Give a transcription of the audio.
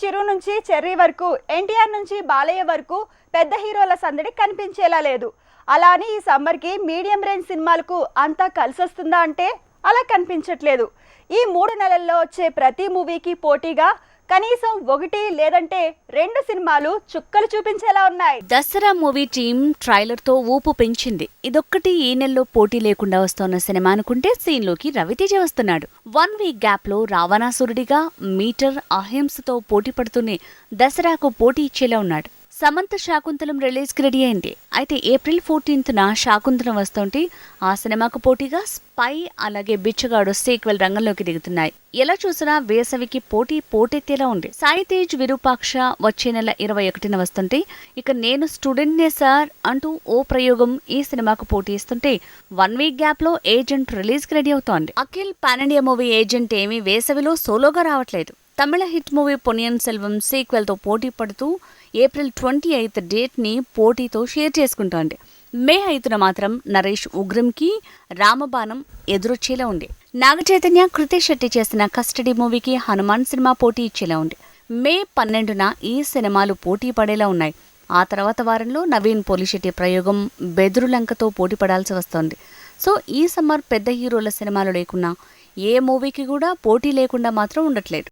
చిరు నుంచి చెర్రీ వరకు ఎన్టీఆర్ నుంచి బాలయ్య వరకు పెద్ద హీరోల సందడి కనిపించేలా లేదు. అలానే ఈ సమ్మర్కి మీడియం రేంజ్ సినిమాలకు అంతా కలిసి వస్తుందా అంటే అలా కనిపించట్లేదు. ఈ మూడు నెలల్లో వచ్చే ప్రతి మూవీకి పోటీగా కనీసం ఒకటి లేదంటే రెండు సినిమాలు చుక్కలు చూపించేలా ఉన్నాయి. దసరా మూవీ టీం ట్రైలర్తో ఊపు పెంచింది. ఇదొక్కటి ఈ నెలలో పోటీ లేకుండా వస్తోన్న సినిమా అనుకుంటే సీన్లోకి రవితేజ వస్తున్నాడు. వన్ వీక్ గ్యాప్లో రావణాసురుడిగా మీటర్ అహింసతో పోటీ పడుతూనే దసరాకు పోటీ ఇచ్చేలా ఉన్నాడు. సమంత శాకుంతలం రిలీజ్కి రెడీ అయింది. అయితే ఏప్రిల్ ఫోర్టీన్త్ శాకుంతలం వస్తుంటే ఆ సినిమాకు పోటీగా స్పై అలాగే బిచ్చగాడు సీక్వెల్ రంగంలోకి దిగుతున్నాయి. ఎలా చూసినా వేసవికి పోటీ పోటెత్తేలా ఉంది. సాయి తేజ్ విరూపాక్ష వచ్చే నెల ఇరవై ఒకటిన వస్తుంటే ఇక నేను స్టూడెంట్నే సార్ అంటూ ఓ ప్రయోగం ఈ సినిమాకు పోటీ ఇస్తుంటే వన్ వీక్ గ్యాప్లో ఏజెంట్ రిలీజ్కి రెడీ అవుతోంది. Akhil pan India movie agent ఏమీ వేసవిలో సోలోగా రావట్లేదు. తమిళ హిట్ మూవీ పొనియన్ సెల్వం సీక్వెల్తో పోటీ పడుతూ ఏప్రిల్ ట్వంటీ ఎయిత్ డేట్ని పోటీతో షేర్ చేసుకుంటోంది. మే ఐదున మాత్రం నరేష్ ఉగ్రంకి రామబాణం ఎదురొచ్చేలా ఉంది. నాగచైతన్య కృతి శెట్టి చేసిన కస్టడీ మూవీకి హనుమాన్ సినిమా పోటీ ఇచ్చేలా ఉంది. మే పన్నెండున ఈ సినిమాలు పోటీ పడేలా ఉన్నాయి. ఆ తర్వాత వారంలో నవీన్ పోలిశెట్టి ప్రయోగం బెదురులంకతో పోటీ పడాల్సి వస్తోంది. సో ఈ సమ్మర్ పెద్ద హీరోల సినిమాలు లేకున్నా ఏ మూవీకి కూడా పోటీ లేకుండా మాత్రం ఉండట్లేదు.